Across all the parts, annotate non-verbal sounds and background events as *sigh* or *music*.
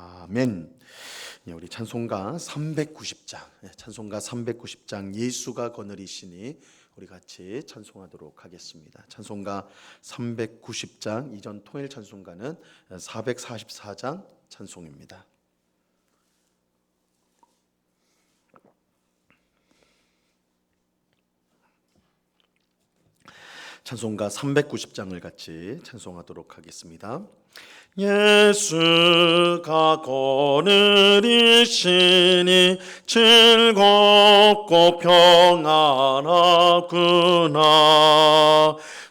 아멘. 예, 우리 찬송가 390장, 예, 찬송가 390장 예수가 거느리시니 우리 같이 찬송하도록 하겠습니다. 찬송가 390장 이전 통일 찬송가는 444장 찬송입니다. 찬송가 390장을 같이 찬송하도록 하겠습니다. 예수가 거느리시니 즐겁고 평안하구나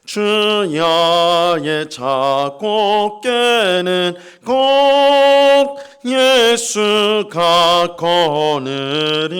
주야의 작곡께는 꼭 예수가 거느리시네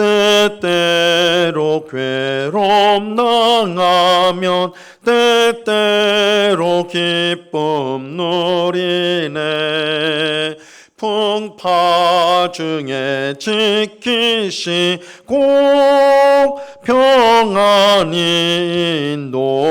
때때로 괴롭 당하면 때때로 기쁨 누리네. 풍파 중에 지키시고 평안히 인도하시네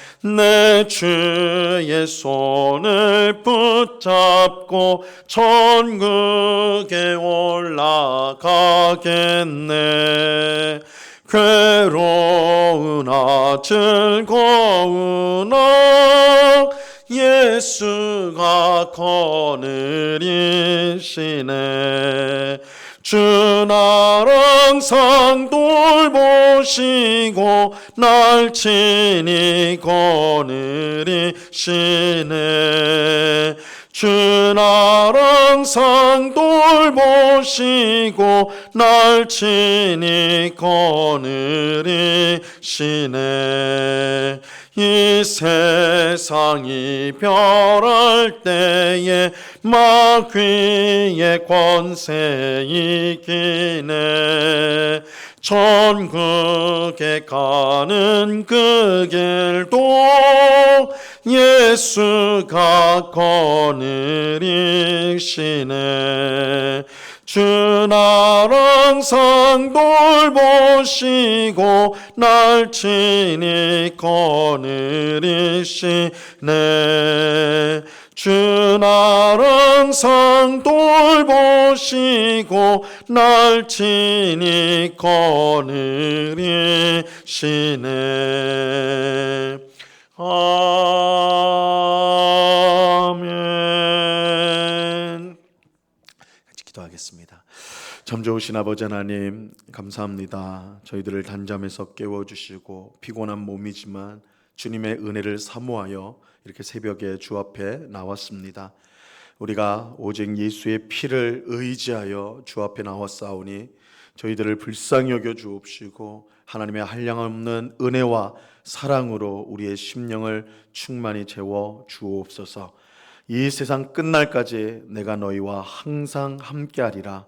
내 주의 손을 붙잡고 천국에 올라가겠네. 괴로우나 즐거우나 예수가 거느리시네 주날 항상 돌보시고 날 친히 거느리시네. 주날 항상 돌보시고 날 친히 거느리시네 이 세상이 별할 때에 마귀의 권세 이기네. 천국에 가는 그 길도 예수가 거느리시네 주날 항상 돌보시고 날 친히 거느리시네. 주날 항상 돌보시고 날 친히 거느리시네. 아 참 좋으신 아버지 하나님 감사합니다. 저희들을 단잠에서 깨워 주시고 피곤한 몸이지만 주님의 은혜를 사모하여 이렇게 새벽에 주 앞에 나왔습니다. 우리가 오직 예수의 피를 의지하여 주 앞에 나왔사오니 저희들을 불쌍히 여겨 주옵시고 하나님의 한량없는 은혜와 사랑으로 우리의 심령을 충만히 채워 주옵소서. 이 세상 끝날까지 내가 너희와 항상 함께하리라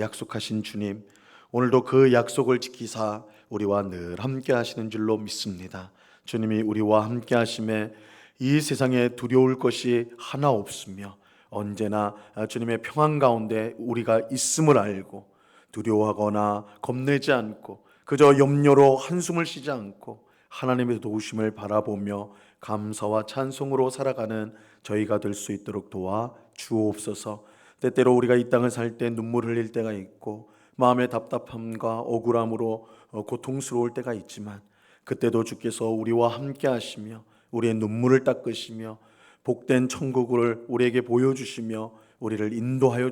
약속하신 주님 오늘도 그 약속을 지키사 우리와 늘 함께 하시는 줄로 믿습니다. 주님이 우리와 함께 하심에 이 세상에 두려울 것이 하나 없으며 언제나 주님의 평안 가운데 우리가 있음을 알고 두려워하거나 겁내지 않고 그저 염려로 한숨을 쉬지 않고 하나님의 도우심을 바라보며 감사와 찬송으로 살아가는 저희가 될 수 있도록 도와 주옵소서. 때때로 우리가 이 땅을 살 때 눈물 흘릴 때가 있고 마음의 답답함과 억울함으로 어, 고통스러울 때가 있지만 그때도 주께서 우리와 함께 하시며 우리의 눈물을 닦으시며 복된 천국을 우리에게 보여주시며 우리를 인도하여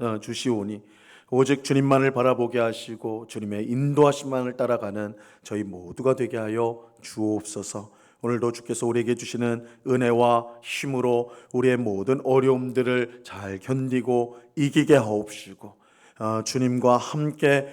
어, 주시오니 오직 주님만을 바라보게 하시고 주님의 인도하심만을 따라가는 저희 모두가 되게 하여 주옵소서. 오늘도 주께서 우리에게 주시는 은혜와 힘으로 우리의 모든 어려움들을 잘 견디고 이기게 하옵시고 어, 주님과 함께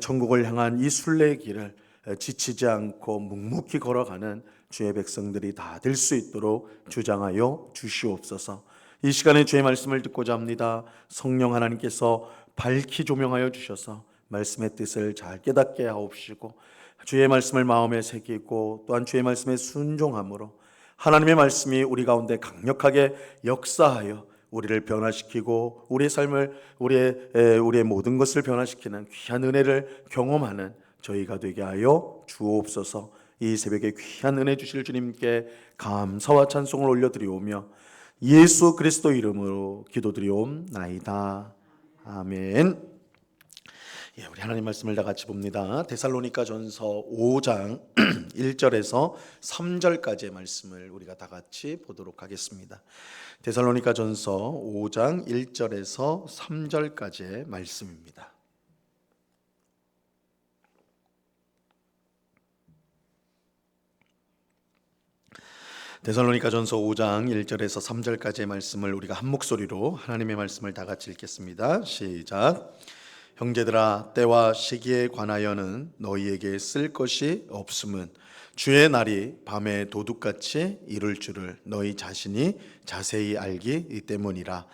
천국을 향한 이 순례의 길을 에, 지치지 않고 묵묵히 걸어가는 주의 백성들이 다 될 수 있도록 주장하여 주시옵소서. 이 시간에 주의 말씀을 듣고자 합니다. 성령 하나님께서 밝히 조명하여 주셔서 말씀의 뜻을 잘 깨닫게 하옵시고 주의 말씀을 마음에 새기고 또한 주의 말씀에 순종함으로 하나님의 말씀이 우리 가운데 강력하게 역사하여 우리를 변화시키고 우리의 삶을 우리의 에, 우리의 모든 것을 변화시키는 귀한 은혜를 경험하는 저희가 되게 하여 주옵소서. 이 새벽에 귀한 은혜 주실 주님께 감사와 찬송을 올려드리오며 예수 그리스도 이름으로 기도드리옵나이다. 아멘. 예, 우리 하나님 말씀을 다 같이 봅니다. 데살로니가 전서 5장 1절에서 3절까지의 말씀을 우리가 다 같이 보도록 하겠습니다. 데살로니가 전서 5장 1절에서 3절까지의 말씀입니다. 데살로니가 전서 5장 1절에서 3절까지의 말씀을 우리가 한 목소리로 하나님의 말씀을 다 같이 읽겠습니다. 시작. 형제들아 때와 시기에 관하여는 너희에게 쓸 것이 없음은 주의 날이 밤에 도둑같이 이룰 줄을 너희 자신이 자세히 알기 때문이라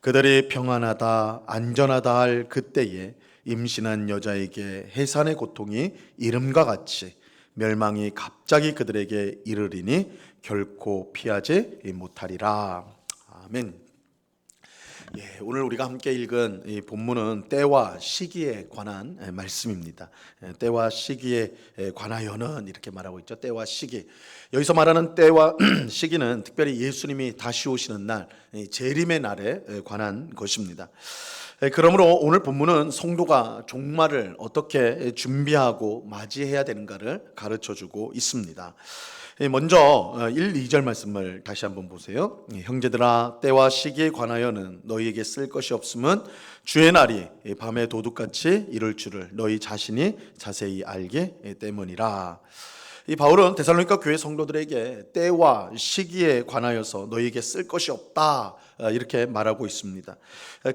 그들이 평안하다 안전하다 할 그때에 임신한 여자에게 해산의 고통이 이름과 같이 멸망이 갑자기 그들에게 이르리니 결코 피하지 못하리라 아멘. 예, 오늘 우리가 함께 읽은 이 본문은 때와 시기에 관한 예, 말씀입니다. 예, 때와 시기에 예, 관하여는 이렇게 말하고 있죠. 때와 시기. 여기서 말하는 때와 *clears throat* 시기는 특별히 예수님이 다시 오시는 날, 재림의 날에 관한 것입니다. 그러므로 오늘 본문은 성도가 종말을 어떻게 준비하고 맞이해야 되는가를 가르쳐 주고 있습니다. 예, 먼저 1, 어, 2절 말씀을 다시 한번 보세요. 예, 형제들아 때와 시기에 관하여는 너희에게 쓸 것이 없음은 주의 날이 밤에 도둑같이 이럴 줄을 너희 자신이 자세히 알기 때문이라. 이 바울은 데살로니가 교회 성도들에게 때와 시기에 관하여서 너희에게 쓸 것이 없다 어, 이렇게 말하고 있습니다.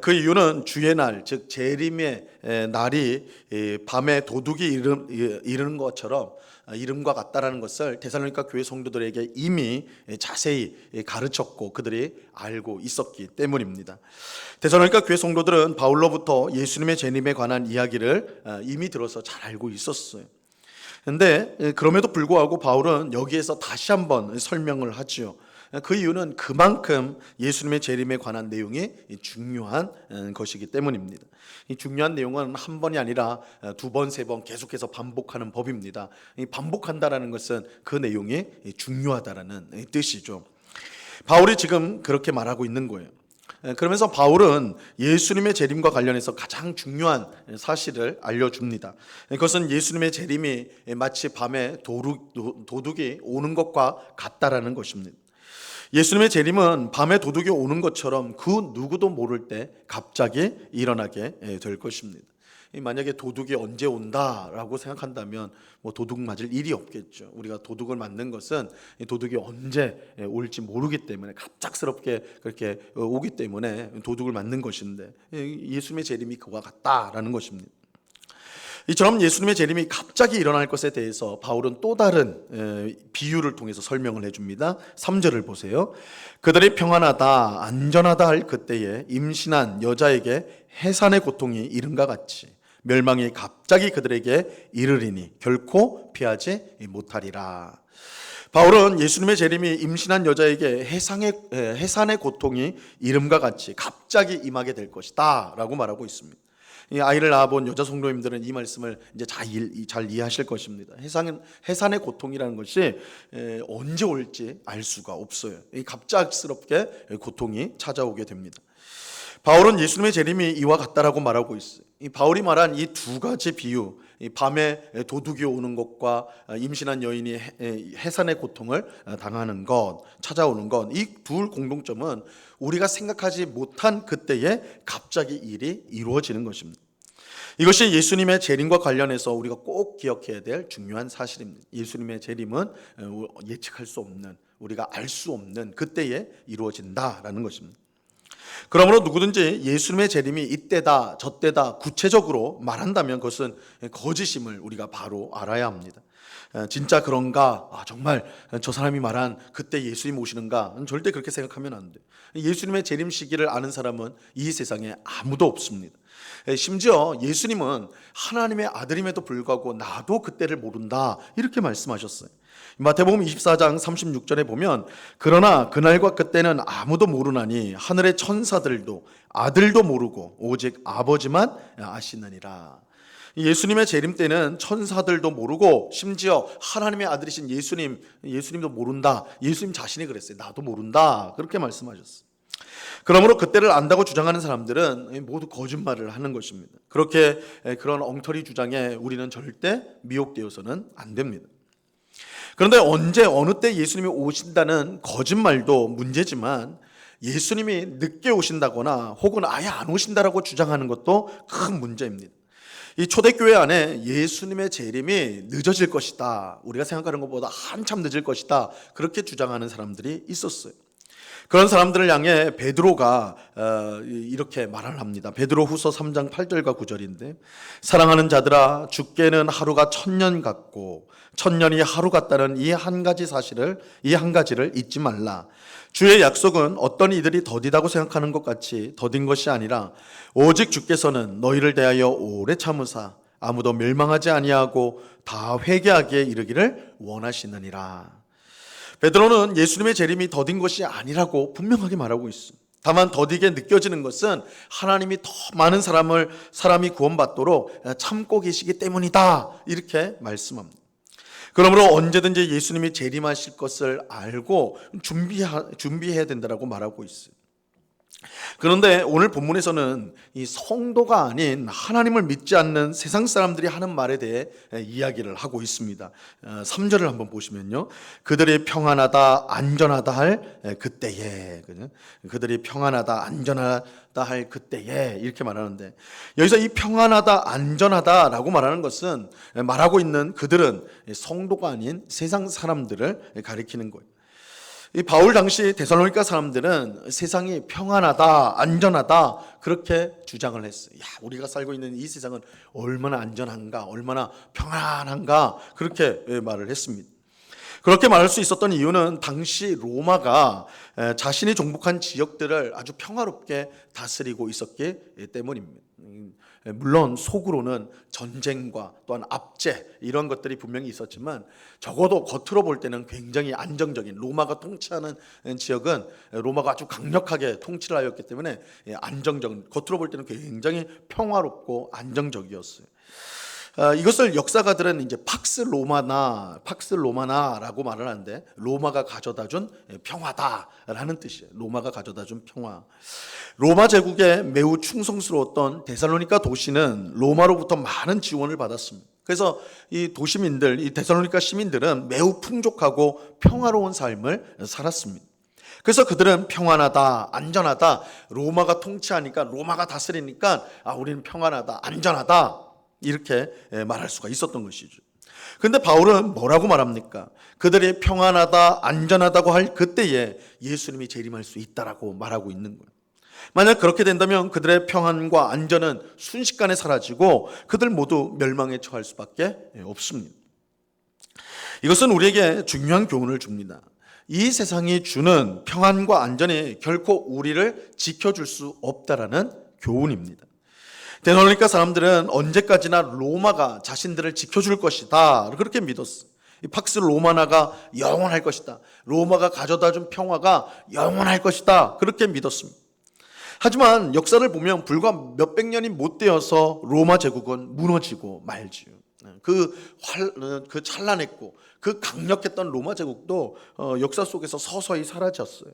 그 이유는 주의 날, 즉 재림의 날이 밤에 도둑이 이르는 것처럼 아, 이름과 같다라는 것을 데살로니가 교회 성도들에게 이미 자세히 가르쳤고 그들이 알고 있었기 때문입니다. 데살로니가 교회 성도들은 바울로부터 예수님의 재림에 관한 이야기를 아, 이미 들어서 잘 알고 있었어요. 근데 그럼에도 불구하고 바울은 여기에서 다시 한번 설명을 하지요. 그 이유는 그만큼 예수님의 재림에 관한 내용이 중요한 어, 것이기 때문입니다. 이 중요한 내용은 한 번이 아니라 어, 두 번, 세 번 계속해서 반복하는 법입니다. 반복한다라는 것은 그 내용이 중요하다라는 뜻이죠. 바울이 지금 그렇게 말하고 있는 거예요. 그러면서 바울은 예수님의 재림과 관련해서 가장 중요한 사실을 알려줍니다. 그것은 예수님의 재림이 마치 밤에 도둑 이 오는 것과 같다라는 것입니다. 예수님의 재림은 밤에 도둑이 오는 것처럼 그 누구도 모를 때 갑자기 일어나게 예, 될 것입니다. 만약에 도둑이 언제 온다라고 생각한다면 뭐 도둑 맞을 일이 없겠죠. 우리가 도둑을 맞는 것은 도둑이 언제 예, 올지 모르기 때문에 갑작스럽게 그렇게 어, 오기 때문에 도둑을 맞는 것인데 예, 예수님의 재림이 그와 같다라는 것입니다. 이처럼 예수님의 재림이 갑자기 일어날 것에 대해서 바울은 또 다른 에, 비유를 통해서 설명을 해줍니다. 3절을 보세요. 그들이 평안하다, 안전하다 할 그때에 임신한 여자에게 해산의 고통이 이른과 같이 멸망이 갑자기 그들에게 이르리니 결코 피하지 못하리라. 바울은 예수님의 재림이 임신한 여자에게 해상의, 에, 해산의 고통이 이름과 같이 갑자기 임하게 될 것이다 라고 말하고 있습니다. 이 아이를 낳아본 여자 성도님들은 이 말씀을 이제 잘, 이- 잘 이해하실 것입니다. 해상은, 해산의 고통이라는 것이 에, 언제 올지 알 수가 없어요. 이 갑작스럽게 고통이 찾아오게 됩니다. 바울은 예수님의 재림이 이와 같다라고 말하고 있어요. 이 바울이 말한 이 두 가지 비유, 이 밤에 도둑이 오는 것과 임신한 여인이 해- 해산의 고통을 당하는 것, 찾아오는 것, 이 둘 공동점은 우리가 생각하지 못한 그때에 갑자기 일이 이루어지는 것입니다. 이것이 예수님의 재림과 관련해서 우리가 꼭 기억해야 될 중요한 사실입니다. 예수님의 재림은 어, 예측할 수 없는 우리가 알 수 없는 그때에 이루어진다라는 것입니다. 그러므로 누구든지 예수님의 재림이 이때다 저때다 구체적으로 말한다면 그것은 거짓임을 우리가 바로 알아야 합니다. 어, 진짜 그런가? 아, 정말 저 사람이 말한 그때 예수님 오시는가? 절대 그렇게 생각하면 안 돼. 예수님의 재림 시기를 아는 사람은 이 세상에 아무도 없습니다. 에, 심지어 예수님은 하나님의 아들임에도 불구하고 나도 그때를 모른다 이렇게 말씀하셨어요. 마태복음 24장 36절에 보면 그러나 그날과 그때는 아무도 모르나니 하늘의 천사들도 아들도 모르고 오직 아버지만 아시느니라. 예수님의 재림 때는 천사들도 모르고 심지어 하나님의 아들이신 예수님 예수님도 모른다. 예수님 자신이 그랬어요. 나도 모른다. 그렇게 말씀하셨어요. 그러므로 그때를 안다고 주장하는 사람들은 모두 거짓말을 하는 것입니다. 그렇게 그런 엉터리 주장에 우리는 절대 미혹되어서는 안 됩니다. 그런데 언제 어느 때 예수님이 오신다는 거짓말도 문제지만 예수님이 늦게 오신다거나 혹은 아예 안 오신다라고 주장하는 것도 큰 문제입니다. 이 초대교회 안에 예수님의 재림이 늦어질 것이다. 우리가 생각하는 것보다 한참 늦을 것이다. 그렇게 주장하는 사람들이 있었어요. 그런 사람들을 향해 베드로가 어, 이렇게 말을 합니다. 베드로 후서 3장 8절과 9절인데 사랑하는 자들아 죽게는 하루가 천년 같고 천년이 하루 같다는 이 한 가지 사실을 이 한 가지를 잊지 말라. 주의 약속은 어떤 이들이 더디다고 생각하는 것 같이 더딘 것이 아니라 오직 주께서는 너희를 대하여 오래 참으사 아무도 멸망하지 아니하고 다 회개하기에 이르기를 원하시느니라. 베드로는 예수님의 재림이 더딘 것이 아니라고 분명하게 말하고 있습니다. 다만 더디게 느껴지는 것은 하나님이 더 많은 사람을 사람이 구원받도록 참고 계시기 때문이다. 이렇게 말씀합니다. 그러므로 언제든지 예수님이 재림하실 것을 알고 준비해야 된다라고 말하고 있어요. 그런데 오늘 본문에서는 이 성도가 아닌 하나님을 믿지 않는 세상 사람들이 하는 말에 대해 이야기를 하고 있습니다. 3절을 한번 보시면요. 그들이 평안하다, 안전하다 할 그때에. 그들이 평안하다, 안전하다 할 그때에. 이렇게 말하는데 여기서 이 평안하다, 안전하다 라고 말하는 것은 말하고 있는 그들은 성도가 아닌 세상 사람들을 가리키는 거예요. 이 바울 당시 데살로니가 사람들은 세상이 평안하다, 안전하다 그렇게 주장을 했어요. 야, 우리가 살고 있는 이 세상은 얼마나 안전한가, 얼마나 평안한가 그렇게 말을 했습니다. 그렇게 말할 수 있었던 이유는 당시 로마가 자신이 정복한 지역들을 아주 평화롭게 다스리고 있었기 때문입니다. 물론 속으로는 전쟁과 또한 압제 이런 것들이 분명히 있었지만 적어도 겉으로 볼 때는 굉장히 안정적인 로마가 통치하는 지역은 로마가 아주 강력하게 통치를 하였기 때문에 안정적 겉으로 볼 때는 굉장히 평화롭고 안정적이었어요. 어, 이것을 역사가들은 이제 팍스 로마나 팍스 로마나라고 말을 하는데 로마가 가져다 준 평화다라는 뜻이에요. 로마가 가져다 준 평화. 로마 제국에 매우 충성스러웠던 데살로니가 도시는 로마로부터 많은 지원을 받았습니다. 그래서 이 도시민들, 이 데살로니가 시민들은 매우 풍족하고 평화로운 삶을 살았습니다. 그래서 그들은 평안하다, 안전하다, 로마가 통치하니까, 로마가 다스리니까, 아, 우리는 평안하다, 안전하다, 이렇게 말할 수가 있었던 것이죠. 근데 바울은 뭐라고 말합니까? 그들이 평안하다, 안전하다고 할 그때에 예수님이 재림할 수 있다라고 말하고 있는 거예요. 만약 그렇게 된다면 그들의 평안과 안전은 순식간에 사라지고 그들 모두 멸망에 처할 수밖에 없습니다. 이것은 우리에게 중요한 교훈을 줍니다. 이 세상이 주는 평안과 안전이 결코 우리를 지켜줄 수 없다라는 교훈입니다. 되노니까 사람들은 언제까지나 로마가 자신들을 지켜줄 것이다. 그렇게 믿었어. 이 팍스 로마나가 영원할 것이다. 로마가 가져다 준 평화가 영원할 것이다. 그렇게 믿었습니다. 하지만 역사를 보면 불과 몇백 년이 못 되어서 로마 제국은 무너지고 말지요. 그, 활, 그 찬란했고 그 강력했던 로마 제국도 어, 역사 속에서 서서히 사라졌어요.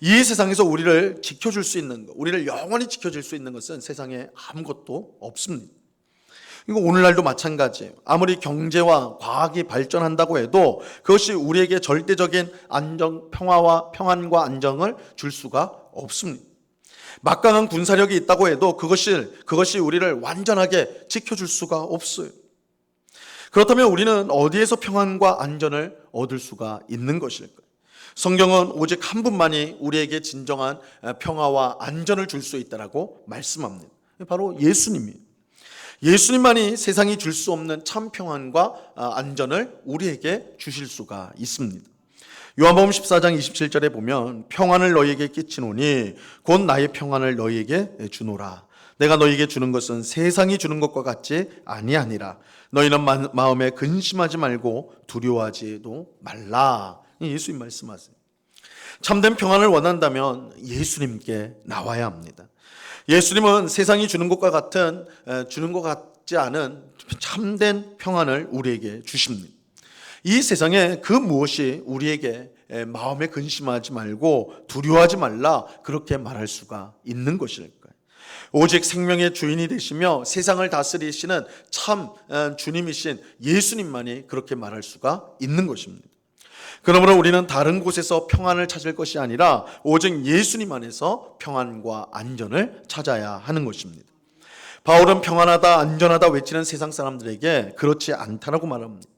이 세상에서 우리를 지켜줄 수 있는 것, 우리를 영원히 지켜줄 수 있는 것은 세상에 아무것도 없습니다. 이거 오늘날도 마찬가지예요. 아무리 경제와 과학이 발전한다고 해도 그것이 우리에게 절대적인 안정, 평화와 평안과 안정을 줄 수가 없습니다. 막강한 군사력이 있다고 해도 그것이 그것이 우리를 완전하게 지켜줄 수가 없어요. 그렇다면 우리는 어디에서 평안과 안전을 얻을 수가 있는 것일까요? 성경은 오직 한 분만이 우리에게 진정한 평화와 안전을 줄 수 있다라고 말씀합니다. 바로 예수님이에요. 예수님만이 세상이 줄 수 없는 참 평안과 안전을 우리에게 주실 수가 있습니다. 요한복음 14장 27절에 보면 평안을 너희에게 끼치노니 곧 나의 평안을 너희에게 주노라. 내가 너희에게 주는 것은 세상이 주는 것과 같지 아니하니라. 너희는 마음에 근심하지 말고 두려워하지도 말라. 예수님 말씀하세요. 참된 평안을 원한다면 예수님께 나와야 합니다. 예수님은 세상이 주는 것과 같은 주는 것 같지 않은 참된 평안을 우리에게 주십니다. 이 세상에 그 무엇이 우리에게 마음에 근심하지 말고 두려워하지 말라 그렇게 말할 수가 있는 것일까요? 오직 생명의 주인이 되시며 세상을 다스리시는 참 주님이신 예수님만이 그렇게 말할 수가 있는 것입니다. 그러므로 우리는 다른 곳에서 평안을 찾을 것이 아니라 오직 예수님 안에서 평안과 안전을 찾아야 하는 것입니다. 바울은 평안하다, 안전하다 외치는 세상 사람들에게 그렇지 않다라고 말합니다.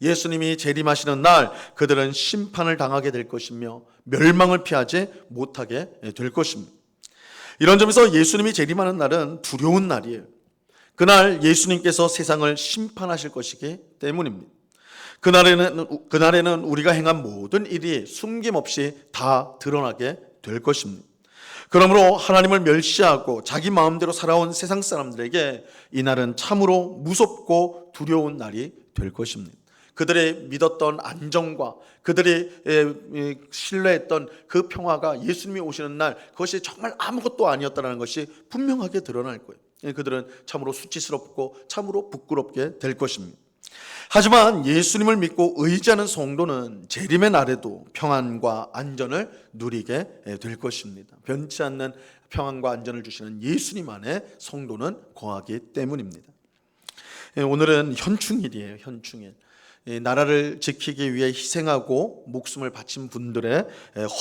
예수님이 재림하시는 날 그들은 심판을 당하게 될 것이며 멸망을 피하지 못하게 될 것입니다. 이런 점에서 예수님이 재림하는 날은 두려운 날이에요. 그날 예수님께서 세상을 심판하실 것이기 때문입니다. 그날에는, 그날에는 우리가 행한 모든 일이 숨김없이 다 드러나게 될 것입니다. 그러므로 하나님을 멸시하고 자기 마음대로 살아온 세상 사람들에게 이날은 참으로 무섭고 두려운 날이 될 것입니다. 그들의 믿었던 안정과 그들이 신뢰했던 그 평화가 예수님이 오시는 날 그것이 정말 아무것도 아니었다는 것이 분명하게 드러날 거예요. 그들은 참으로 수치스럽고 참으로 부끄럽게 될 것입니다. 하지만 예수님을 믿고 의지하는 성도는 재림의 날에도 평안과 안전을 누리게 될 것입니다. 변치 않는 평안과 안전을 주시는 예수님 안에 성도는 거하기 때문입니다. 오늘은 현충일이에요. 현충일. 나라를 지키기 위해 희생하고 목숨을 바친 분들의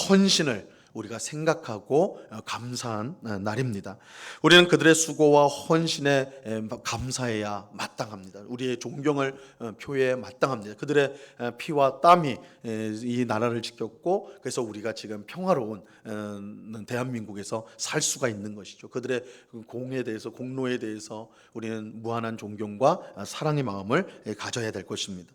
헌신을 우리가 생각하고 감사한 날입니다. 우리는 그들의 수고와 헌신에 감사해야 마땅합니다. 우리의 존경을 어, 표해 마땅합니다. 그들의 피와 땀이 이 나라를 지켰고 그래서 우리가 지금 평화로운 어, 대한민국에서 살 수가 있는 것이죠. 그들의 공에 대해서 공로에 대해서 우리는 무한한 존경과 사랑의 마음을 가져야 될 것입니다.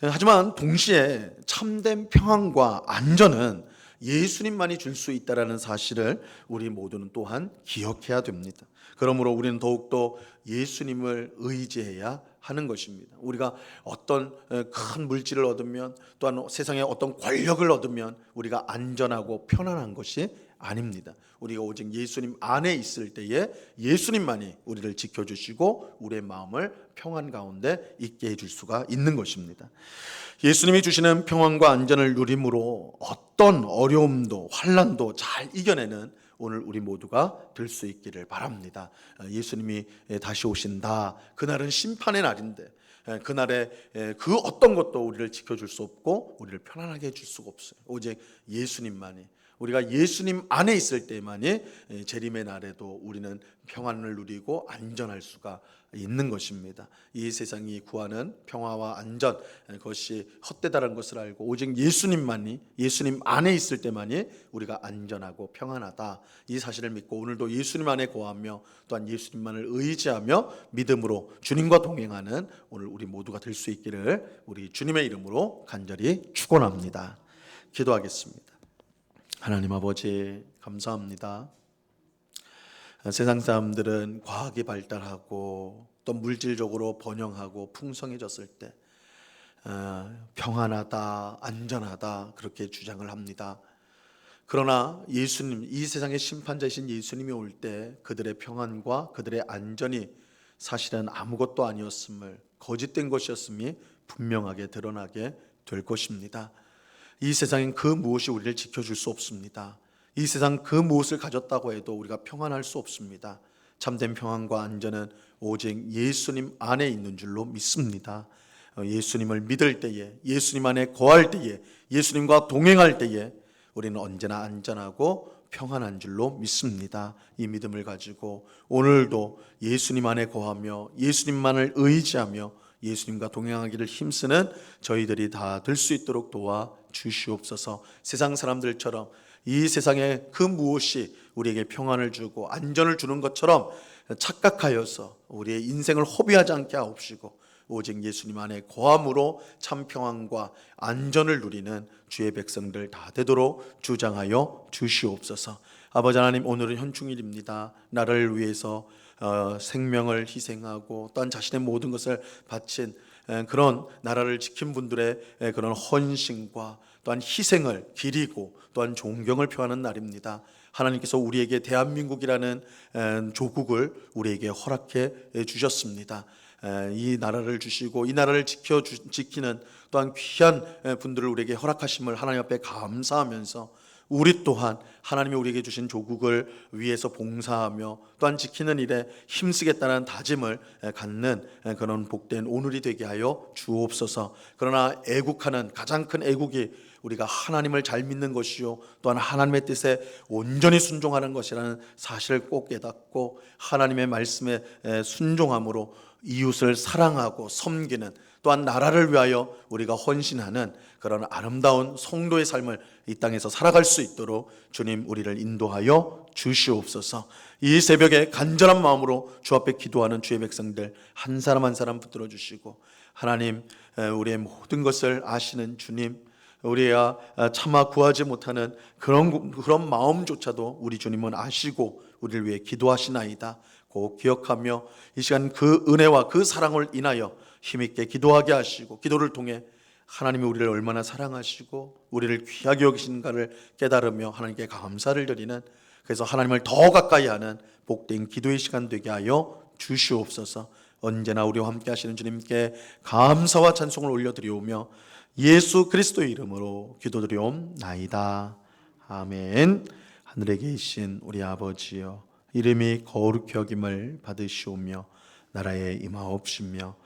하지만 동시에 참된 평안과 안전은 예수님만이 줄 수 있다라는 사실을 우리 모두는 또한 기억해야 됩니다. 그러므로 우리는 더욱더 예수님을 의지해야 하는 것입니다. 우리가 어떤 큰 물질을 얻으면 또한 세상에 어떤 권력을 얻으면 우리가 안전하고 편안한 것이 아닙니다. 우리가 오직 예수님 안에 있을 때에 예수님만이 우리를 지켜주시고 우리의 마음을 평안 가운데 있게 해줄 수가 있는 것입니다. 예수님이 주시는 평안과 안전을 누림으로 어떤 어려움도 환란도 잘 이겨내는 오늘 우리 모두가 될 수 있기를 바랍니다. 예수님이 다시 오신다. 그날은 심판의 날인데 그날에 그 어떤 것도 우리를 지켜줄 수 없고 우리를 편안하게 해줄 수가 없어요. 오직 예수님만이 우리가 예수님 안에 있을 때만이 예, 재림의 날에도 우리는 평안을 누리고 안전할 수가 있는 것입니다. 이 세상이 구하는 평화와 안전 예, 그것이 헛되다는 것을 알고 오직 예수님만이 예수님 안에 있을 때만이 우리가 안전하고 평안하다 이 사실을 믿고 오늘도 예수님 안에 거하며 또한 예수님만을 의지하며 믿음으로 주님과 동행하는 오늘 우리 모두가 될 수 있기를 우리 주님의 이름으로 간절히 축원합니다. 기도하겠습니다. 하나님 아버지 감사합니다. 세상 사람들은 과학이 발달하고 또 물질적으로 번영하고 풍성해졌을 때 어, 평안하다, 안전하다 그렇게 주장을 합니다. 그러나 예수님, 이 세상의 심판자이신 예수님이 올 때 그들의 평안과 그들의 안전이 사실은 아무것도 아니었음을 거짓된 것이었음이 분명하게 드러나게 될 것입니다. 이 세상엔 그 무엇이 우리를 지켜줄 수 없습니다. 이 세상 그 무엇을 가졌다고 해도 우리가 평안할 수 없습니다. 참된 평안과 안전은 오직 예수님 안에 있는 줄로 믿습니다. 어, 예수님을 믿을 때에, 예수님 안에 거할 때에, 예수님과 동행할 때에 우리는 언제나 안전하고 평안한 줄로 믿습니다. 이 믿음을 가지고 오늘도 예수님 안에 거하며 예수님만을 의지하며 예수님과 동행하기를 힘쓰는 저희들이 다 될 수 있도록 도와 주시옵소서. 세상 사람들처럼 이 세상에 그 무엇이 우리에게 평안을 주고 안전을 주는 것처럼 착각하여서 우리의 인생을 허비하지 않게 하옵시고 오직 예수님 안에 거함으로 참 평안과 안전을 누리는 주의 백성들 다 되도록 주장하여 주시옵소서. 아버지 하나님 오늘은 현충일입니다. 나를 위해서 어, 생명을 희생하고 또한 자신의 모든 것을 바친 에, 그런 나라를 지킨 분들의 에, 그런 헌신과 또한 희생을 기리고 또한 존경을 표하는 날입니다. 하나님께서 우리에게 대한민국이라는 에, 조국을 우리에게 허락해 주셨습니다. 에, 이 나라를 주시고 이 나라를 지켜 주, 지키는 또한 귀한 에, 분들을 우리에게 허락하심을 하나님 앞에 감사하면서 우리 또한 하나님이 우리에게 주신 조국을 위해서 봉사하며 또한 지키는 일에 힘쓰겠다는 다짐을 갖는 그런 복된 오늘이 되게 하여 주옵소서. 그러나 애국하는 가장 큰 애국이 우리가 하나님을 잘 믿는 것이요 또한 하나님의 뜻에 온전히 순종하는 것이라는 사실을 꼭 깨닫고 하나님의 말씀에 순종함으로 이웃을 사랑하고 섬기는 또한 나라를 위하여 우리가 헌신하는 그런 아름다운 성도의 삶을 이 땅에서 살아갈 수 있도록 주님 우리를 인도하여 주시옵소서. 이 새벽에 간절한 마음으로 주 앞에 기도하는 주의 백성들 한 사람 한 사람 붙들어 주시고 하나님 우리의 모든 것을 아시는 주님 우리야 차마 구하지 못하는 그런 그런 마음조차도 우리 주님은 아시고 우리를 위해 기도하시나이다. 꼭 기억하며 이 시간 그 은혜와 그 사랑을 인하여 힘있게 기도하게 하시고 기도를 통해 하나님이 우리를 얼마나 사랑하시고 우리를 귀하게 여기시는가를 깨달으며 하나님께 감사를 드리는 그래서 하나님을 더 가까이 하는 복된 기도의 시간 되게 하여 주시옵소서. 언제나 우리와 함께 하시는 주님께 감사와 찬송을 올려드리오며 예수 그리스도의 이름으로 기도드리옵나이다. 아멘. 하늘에 계신 우리 아버지여 이름이 거룩히 여김을 받으시오며 나라에 임하옵시며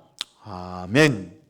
아멘.